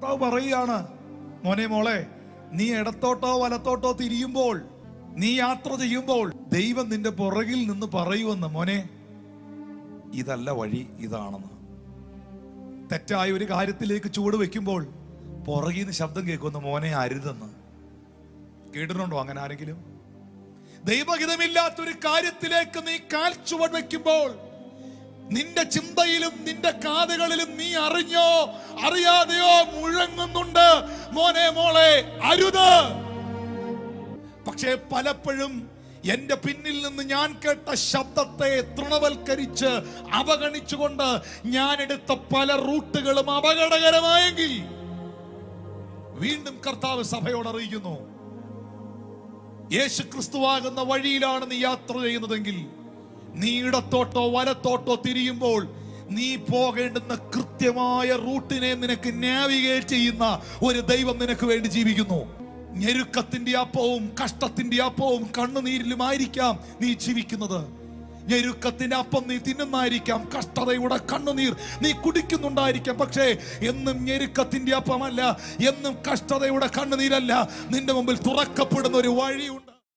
കർത്താവ് പറയുകയാണ് മോനെ മോളെ നീ ഇടത്തോട്ടോ വലത്തോട്ടോ തിരിയുമ്പോൾ നീ യാത്ര ചെയ്യുമ്പോൾ ദൈവം നിന്റെ പുറകിൽ നിന്ന് പറയുമെന്ന്. മോനെ ഇതല്ല വഴി ഇതാണെന്ന്. തെറ്റായ ഒരു കാര്യത്തിലേക്ക് ചുവട് വെക്കുമ്പോൾ പുറകിൽ നിന്ന് ശബ്ദം കേൾക്കുന്നു മോനെ അരുതെന്ന്. കേട്ടിട്ടുണ്ടോ അങ്ങനെ ആരെങ്കിലും? ദൈവഹിതമില്ലാത്തൊരു കാര്യത്തിലേക്ക് നീ കാൽ ചുവട് വെക്കുമ്പോൾ നിന്റെ ചിന്തയിലും നിന്റെ കാതുകളിലും നീ അറിഞ്ഞോ അറിയാതെയോ മുഴങ്ങുന്നുണ്ട്. മോനെ മോളെ അരുത്. പക്ഷേ പലപ്പോഴും എന്റെ പിന്നിൽ നിന്ന് ഞാൻ കേട്ട ശബ്ദത്തെ തൃണവൽക്കരിച്ച് അവഗണിച്ചുകൊണ്ട് ഞാൻ എടുത്ത പല റൂട്ടുകളും അപകടകരമായെങ്കിൽ വീണ്ടും കർത്താവ് സഭയോട് അറിയിക്കുന്നു. യേശു ക്രിസ്തുവാകുന്ന വഴിയിലാണ് നീ യാത്ര ചെയ്യുന്നതെങ്കിൽ നീ ഇടത്തോട്ടോ വലത്തോട്ടോ തിരിയുമ്പോൾ നീ പോകേണ്ടുന്ന കൃത്യമായ റൂട്ടിനെ നിനക്ക് നാവിഗേറ്റ് ചെയ്യുന്ന ഒരു ദൈവം നിനക്ക് വേണ്ടി ജീവിക്കുന്നു. ഞെരുക്കത്തിന്റെ അപ്പവും കഷ്ടത്തിന്റെ അപ്പവും കണ്ണുനീരിലുമായിരിക്കാം നീ ജീവിക്കുന്നത്. ഞെരുക്കത്തിന്റെ അപ്പം നീ തിന്നുന്നായിരിക്കാം കഷ്ടതയുടെ കണ്ണുനീർ നീ കുടിക്കുന്നുണ്ടായിരിക്കാം. പക്ഷേ എന്നും ഞെരുക്കത്തിന്റെ അപ്പമല്ല എന്നും കഷ്ടതയുടെ കണ്ണുനീരല്ല നിന്റെ മുമ്പിൽ തുറക്കപ്പെടുന്ന ഒരു വഴിയുണ്ട്.